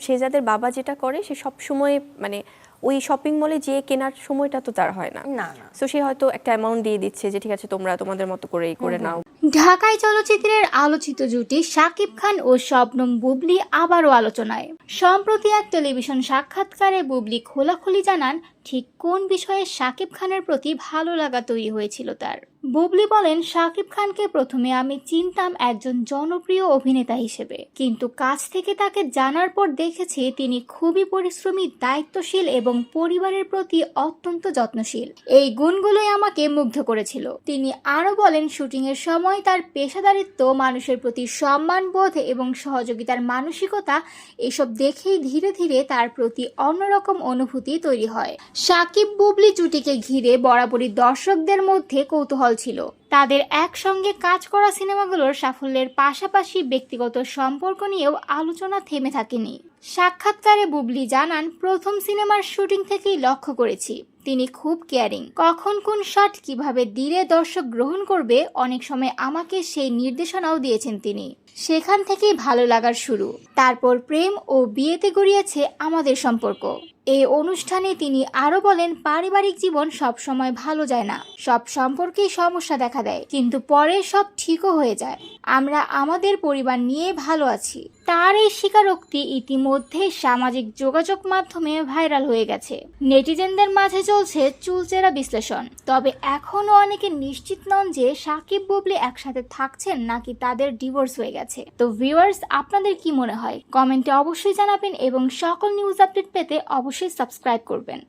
শেজাদের বাবা যেটা করে সে সবসময় মানে ওই শপিং মলে যে কেনার সময়টা তো তার হয় না। না না। সো সে হয়তো একটা অ্যামাউন্ট দিয়ে দিচ্ছে যে ঠিক আছে তোমরা তোমাদের মতো করেই করে নাও। ঢাকায় চলচ্চিত্রের আলোচিত জুটি শাকিব খান ও শবনম বুবলি আবারও আলোচনায়। সম্প্রতি এক টেলিভিশন সাক্ষাৎকারে বুবলি খোলাখুলি জানান ঠিক কোন বিষয়ে শাকিব খানের প্রতি ভালো লাগা তৈরি হয়েছিল তার? বুবলি বলেন শাকিব খানকে প্রথমে আমি চিনতাম একজন জনপ্রিয় অভিনেতা হিসেবে। কিন্তু কাছ থেকে তাকে জানার পর দেখেছি তিনি খুবই পরিশ্রমী দায়িত্বশীল এবং পরিবারের প্রতি অত্যন্ত যত্নশীল। এই গুণগুলোই আমাকে মুগ্ধ করেছিল। তিনি আরও বলেন, শুটিংয়ের সময় তার পেশাদারিত্ব, মানুষের প্রতি সম্মানবোধ এবং সহযোগিতার মানসিকতা, এসব দেখেই ধীরে ধীরে তার প্রতি অন্যরকম অনুভূতি তৈরি হয়। সাকিব বুবলি জুটিকে ঘিরে বরাবরই দর্শকদের মধ্যে কৌতূহল ছিল। তাদের একসঙ্গে কাজ করা সিনেমাগুলোর সাফল্যের পাশাপাশি ব্যক্তিগত সম্পর্ক নিয়েও আলোচনা থেমে থাকেনি। সাক্ষাৎকারে বুবলি জানান, প্রথম সিনেমার শুটিং থেকেই লক্ষ্য করেছি। তিনি খুব কেয়ারিং। কখন কোন শট কীভাবে দিলে দর্শক গ্রহণ করবে, অনেক সময় আমাকে সেই নির্দেশনাও দিয়েছেন তিনি। সেখান থেকেই ভালো লাগার শুরু। তারপর প্রেম ও বিয়েতে গড়িয়েছে আমাদের সম্পর্ক। এই অনুষ্ঠানে তিনি আরও বলেন, পারিবারিক জীবন সব সময় ভালো যায় না। সব সম্পর্কে সমস্যা দেখা দেয়। কিন্তু পরে সব ঠিকও হয়ে যায়। আমরা আমাদের পরিবার নিয়ে ভালো আছি। তার এই স্বীকারোক্তি ইতিমধ্যে সামাজিক যোগাযোগ মাধ্যমে ভাইরাল হয়ে গেছে। নেটিজেনদের মাঝে চলছে চুলচেরা বিশ্লেষণ। তবে এখনও অনেকে নিশ্চিত নন যে সাকিব বুবলি একসাথে থাকছেন নাকি তাদের ডিভোর্স হয়ে গেছে। তো ভিউয়ার্স, আপনাদের কি মনে হয়? কমেন্টে অবশ্যই জানাবেন এবং সকল নিউজ আপডেট পেতে অবশ্যই সাবস্ক্রাইব করবেন।